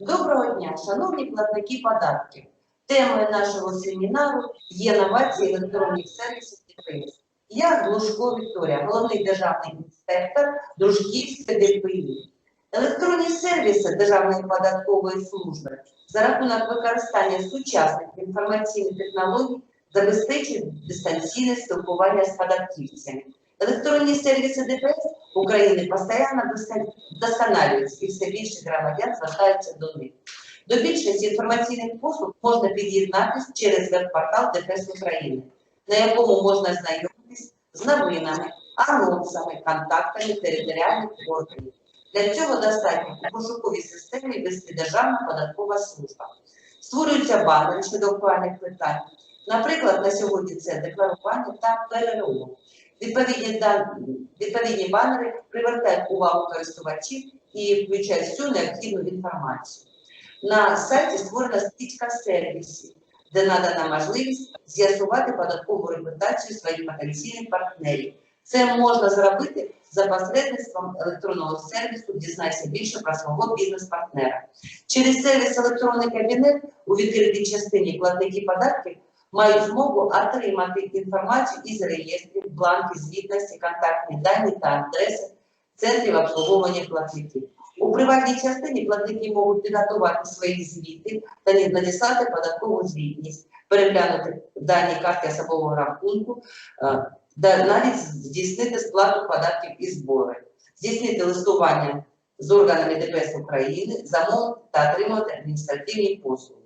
Доброго дня, шановні платники податків. Темою нашого семінару є новації електронних сервісів ДФС. Я Глушко Вікторія, головний державний інспектор Дружківської ДПІ. Електронні сервіси Державної податкової служби за рахунок використання сучасних інформаційних технологій забезпечують дистанційне спілкування з податківцями. Електронні сервіси ДФС України постійно вдосконалюються і все більше громадян звертаються до них. До більшості інформаційних послуг можна під'єднатися через веб-портал ДФС України, на якому можна знайомитись з новинами, анонсами, контактами територіальних органів. Для цього достатньо у пошуковій системі вести Державна податкова служба. Створюються банери щодо актуальних питань. Наприклад, на сьогодні це декларування та ПРО. Відповідні, відповідні банери привертають увагу користувачів і включають всю необхідну інформацію. На сайті створена стрічка сервісів, де надана можливість з'ясувати податкову репутацію своїх потенційних партнерів. Це можна зробити за посередництвом електронного сервісу «Дізнайся більше про свого бізнес-партнера». Через сервіс електронний кабінет у відкритій частині платники податків мають змогу отримати інформацію із реєстрів, бланки звітності, контактні дані та адреси центрів обслуговування платників. У приватній частині платники можуть підготувати свої звіти та надіслати податкову звітність, переглянути дані карти особового рахунку, е, навіть здійснити сплату податків і збори, здійснити листування з органами ДПС України, замовити та отримати адміністративні послуги.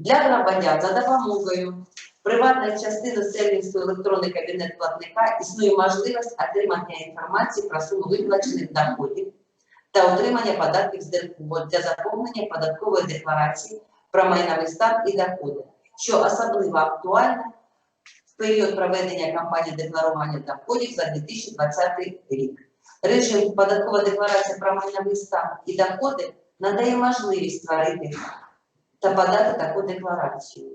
Для громадян за допомогою приватної частини сервісу електронний кабінет платника існує можливість отримання інформації про суму виплачених доходів та отримання податків з ДРКО для заповнення податкової декларації про майновий стан і доходи, що особливо актуально в період проведення кампанії декларування доходів за 2020 рік. Режим податкова декларація про майновий стан і доходи надає можливість створити та подати таку декларацію.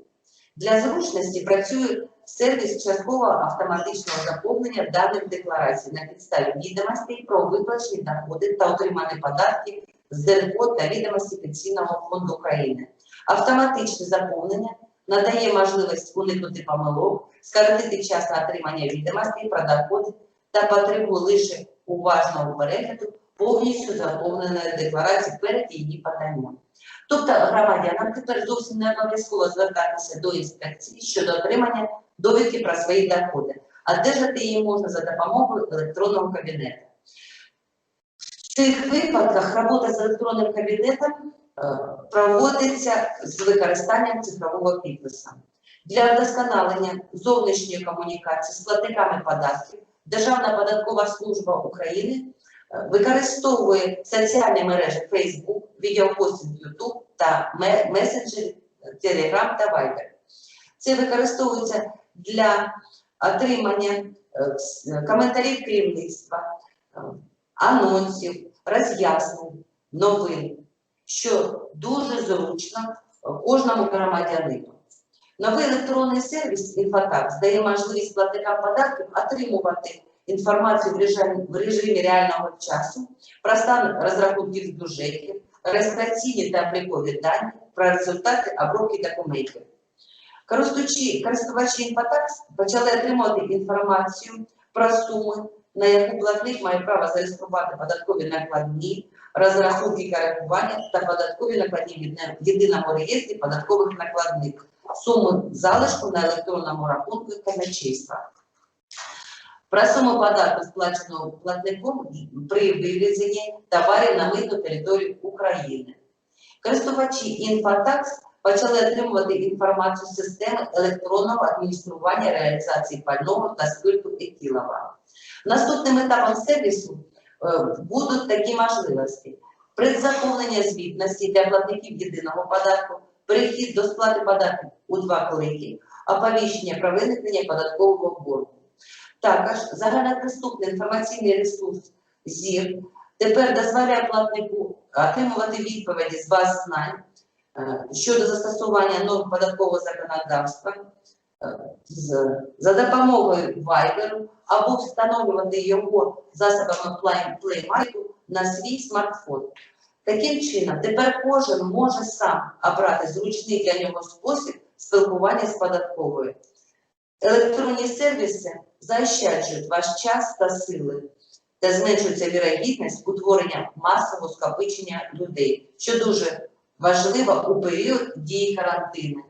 Для зручності працює сервіс часткового автоматичного заповнення даних декларацій на підставі відомостей про виплачені доходи та отримані податки з ДРКО та відомості Пенсійного фонду України. Автоматичне заповнення надає можливість уникнути помилок, скоротити час на отримання відомостей про доходи та потребує лише уважного перегляду повністю заповненої декларації перед її поданням. Тобто громадянам тепер зовсім не обов'язково звертатися до інспекції щодо отримання довідки про свої доходи, а держати її можна за допомогою електронного кабінету. В цих випадках робота з електронним кабінетом е, проводиться з використанням цифрового підпису. Для вдосконалення зовнішньої комунікації з платниками податків Державна податкова служба України використовує соціальні мережі Facebook, відеохостинг YouTube та ме- месенджери Telegram та Viber. Це використовується для отримання е, коментарів керівництва, е, анонсів, роз'яснень, новин, що дуже зручно е, кожному громадянину. Новий електронний сервіс «Інфотакс» дає можливість платникам податків отримувати інформацію в режимі, в режимі реального часу про стан розрахунків бюджетів, реєстраційні та облікові дані, про результати обробки документів. Користувачі, користувачі «Інфотакс» почали отримувати інформацію про суми, на яку платник має право зареєструвати податкові накладні, розрахунки коригування та податкові накладні в єдиному реєстрі податкових накладних, суму залишку на електронному рахунку казначейства. Про суму податку, сплаченого платником при вивезенні товарів на митну територію України. Користувачі «Інфотакс» почали отримувати інформацію з системи електронного адміністрування реалізації пального та спирту етилова. Наступним етапом сервісу е, будуть такі можливості. Предзаповнення звітності для платників єдиного податку, перехід до сплати податків у два клики, оповіщення про виникнення податкового боргу. Також загальнодоступний інформаційний ресурс ЗІР тепер дозволяє платнику отримувати відповіді з баз знань е, щодо застосування норм податкового законодавства е, за допомогою Viber або встановлювати його засобами PlayMate на свій смартфон. Таким чином, тепер кожен може сам обрати зручний для нього спосіб спілкування з податковою. Електронні сервіси заощаджують ваш час та сили та зменшується вірогідність утворення масового скопичення людей, що дуже важливо у період дії карантину.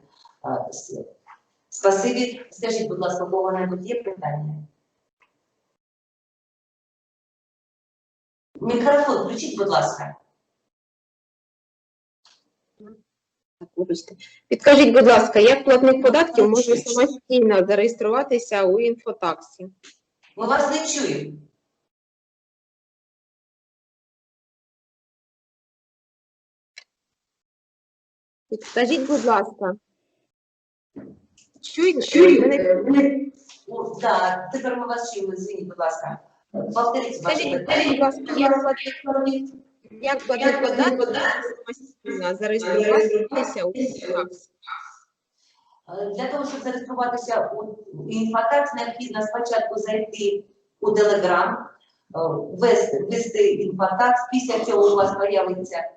Спасибі. Скажіть, будь ласка, у кого-небудь є питання? Мікрофон включіть, будь ласка. Так, вибачте. Підкажіть, будь ласка, як платник податків може самостійно зареєструватися у інфотаксі? Ми вас не чуємо. Підкажіть, будь ласка. Чуєте? Мене- О, да, тепер ми вас чуємо, звініть, будь ласка. Повторіть Скажіть, будь ласка, як платник як платник зареєструватися у? Е, Для того, щоб зареєструватися у інфотакс, необхідно спочатку зайти у е, ввести, ввести інфотакс, після цього у вас з'явиться е,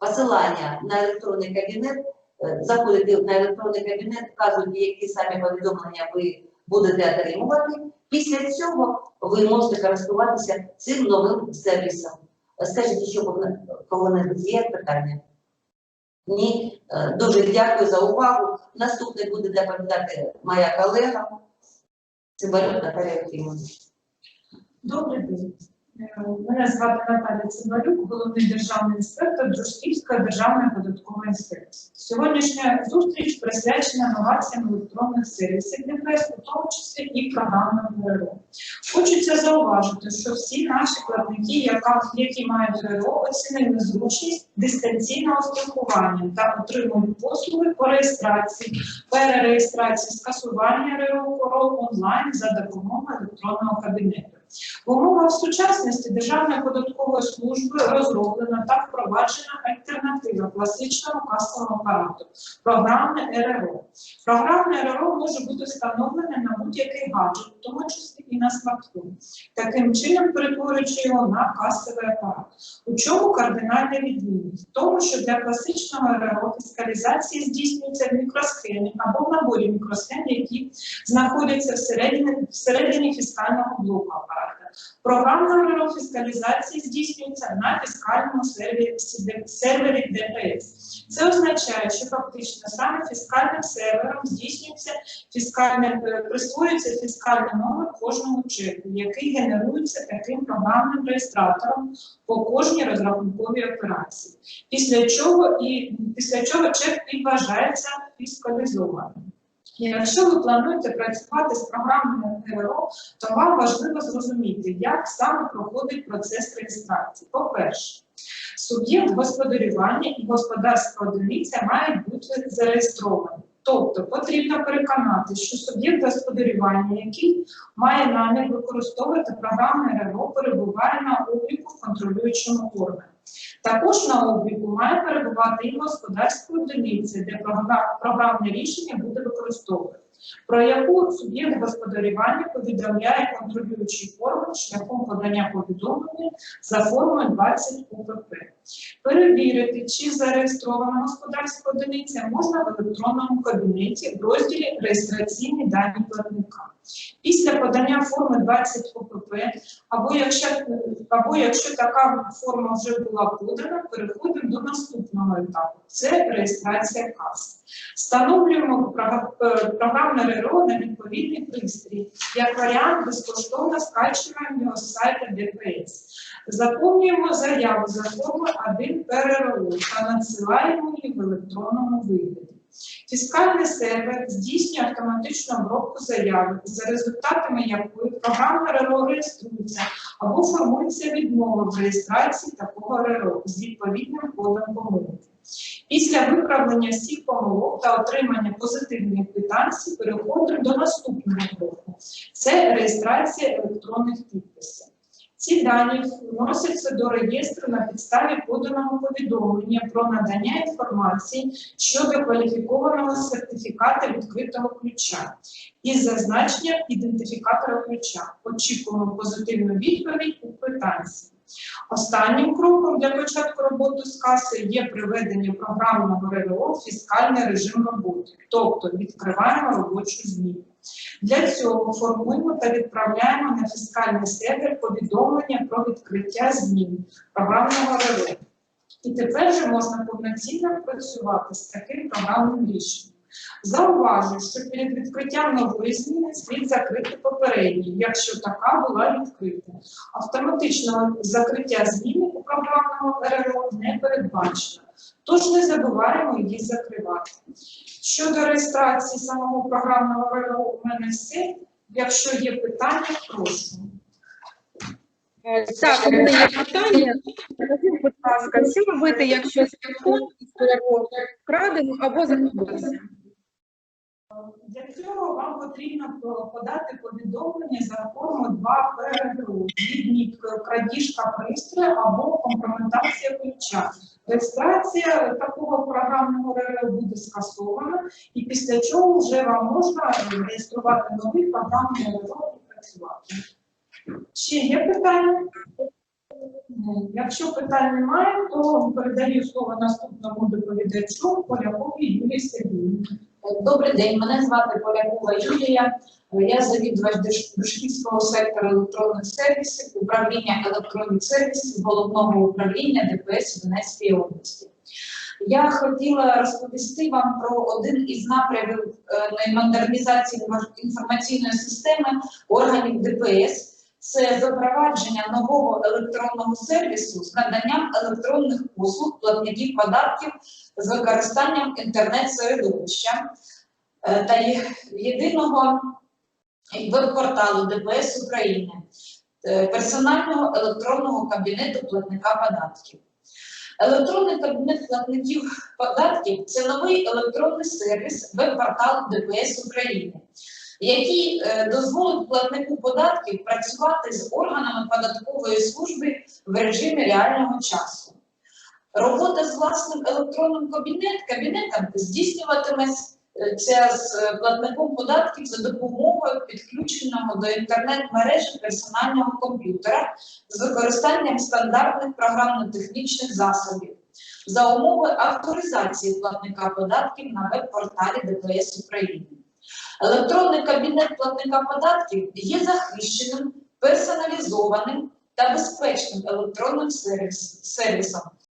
посилання на електронний кабінет, Е, заходите на електронний кабінет, вказуєте, які самі повідомлення ви будете отримувати. Після цього ви можете користуватися цим новим сервісом. Скажіть, що кого-небудь є питання? Ні, Е, дуже дякую за увагу. Наступний буде доповідати моя колега Цимбалюк Наталія Єфімовна. Добрий день. Мене звати Наталя Цимбалюк, головний державний інспектор Дружківської державної податкової інспекції. Сьогоднішня зустріч присвячена новаціям електронних сервісів ДПС, у тому числі і програмному РРО. Хочеться зауважити, що всі наші платники, які мають РРО, оцінили зручність дистанційного спілкування та отримують послуги по реєстрації, перереєстрації, скасування РРО онлайн за допомогою електронного кабінету. В умовах сучасності Державної податкової служби розроблена та впроваджена альтернатива класичному касовому апарату програмне РРО. Програмне РРО може бути встановлене на будь-який гаджет, в тому числі і на смартфон, таким чином перетворюючи його на касовий апарат. У чому кардинальна відмінність? В тому, що для класичного РРО фіскалізація здійснюється в мікросхемі або в наборі мікросхем, які знаходяться всередині, всередині фіскального блоку апарата. Програмна РРО фіскалізації здійснюється на фіскальному сервері, сервері ДПС. Це означає, що фактично саме фіскальним сервером здійснюється фіскальне, е, присвоюється фіскальний номер кожному чеку, який генерується таким програмним реєстратором по кожній розрахунковій операції. Після чого і після чого чек і вважається фіскалізованим. Якщо ви плануєте працювати з програмами РРО, то вам важливо зрозуміти, як саме проходить процес реєстрації. По-перше, суб'єкт господарювання і господарська одиниця мають бути зареєстровані. Тобто потрібно переконати, що суб'єкт господарювання, який має намір використовувати програмне РРО, перебуває на обліку в контролюючому органі. Також на обліку має перебувати і господарська одиниця, де програмне рішення буде використовувати, про яку суб'єкт господарювання повідомляє контролюючий орган шляхом подання повідомлення за формою 20 УПП. Перевірити, чи зареєстрована господарська одиниця можна в електронному кабінеті в розділі реєстраційні дані платника. Після подання форми 20 ОПП, або якщо, або якщо така форма вже була подана, переходимо до наступного етапу це реєстрація каси. Встановлюємо е, програмне РРО на відповідний пристрій. Як варіант, безкоштовно скачуємо його з сайту ДПС. Заповнюємо заяву за формою 1 ПРРО та надсилаємо її в електронному вигляді. Фіскальний сервер здійснює автоматичну обробку заяви, за результатами якої програма РРО реєструється або формується відмова в реєстрації такого РРО з відповідним кодом помилки. Після виправлення всіх помилок та отримання позитивних квитанцій переходимо до наступного кроку. Це реєстрація електронних підписів. Ці дані вносяться до реєстру на підставі поданого повідомлення про надання інформації щодо кваліфікованого сертифіката відкритого ключа із зазначенням ідентифікатора ключа. Очікуємо позитивну відповідь у квитанції. Останнім кроком для початку роботи з каси є приведення програмного РРО в фіскальний режим роботи, тобто відкриваємо робочу зміну. Для цього формуємо та відправляємо на фіскальний сервер повідомлення про відкриття змін програмного РРО. І тепер вже можна повноцінно працювати з таким програмним рішенням. Зауважу, що перед відкриттям нової зміни слід закрити попередню, якщо така була відкрита. Автоматичного закриття зміни у програмному РРО не передбачено, тож не забуваємо її закривати. Щодо реєстрації самого програмного РРО у мене все. Якщо є питання, прошу. Е, Так, у мене є питання. Скажіть, будь ласка, що робити, якщо телефон вкрадено або загубився? Для цього вам потрібно подати повідомлення за форму 2 ПРГУ, відміткою крадіжка пристрою або компрометація ключа. Реєстрація такого програмного РРО буде скасована, і після чого вже вам можна реєструвати новий програмний РРО і працювати. Ще є питання? Якщо питань немає, то передаю слово наступному доповідачу Полякові Юлії Сергіївні. Добрий день, мене звати Полякова Юлія. Я завідувач Держ- сектору електронних сервісів, управління електронних сервісів головного управління ДПС Донецької області. Я хотіла розповісти вам про один із напрямів е, модернізації інформаційної системи органів ДПС. Це запровадження нового електронного сервісу з наданням електронних послуг платників податків з використанням інтернет-середовища е, та єдиного веб-порталу ДПС України, е, персонального електронного кабінету платника податків. Електронний кабінет платників податків це новий електронний сервіс веб-портал ДПС України, який е, дозволить платнику податків працювати з органами податкової служби в режимі реального часу. Робота з власним електронним кабінет, кабінетом здійснюватиметься з е, платником податків за допомогою підключеного до інтернет-мережі персонального комп'ютера з використанням стандартних програмно-технічних засобів за умови авторизації платника податків на веб-порталі ДПС України. Електронний кабінет платника податків є захищеним, персоналізованим та безпечним електронним сервісом,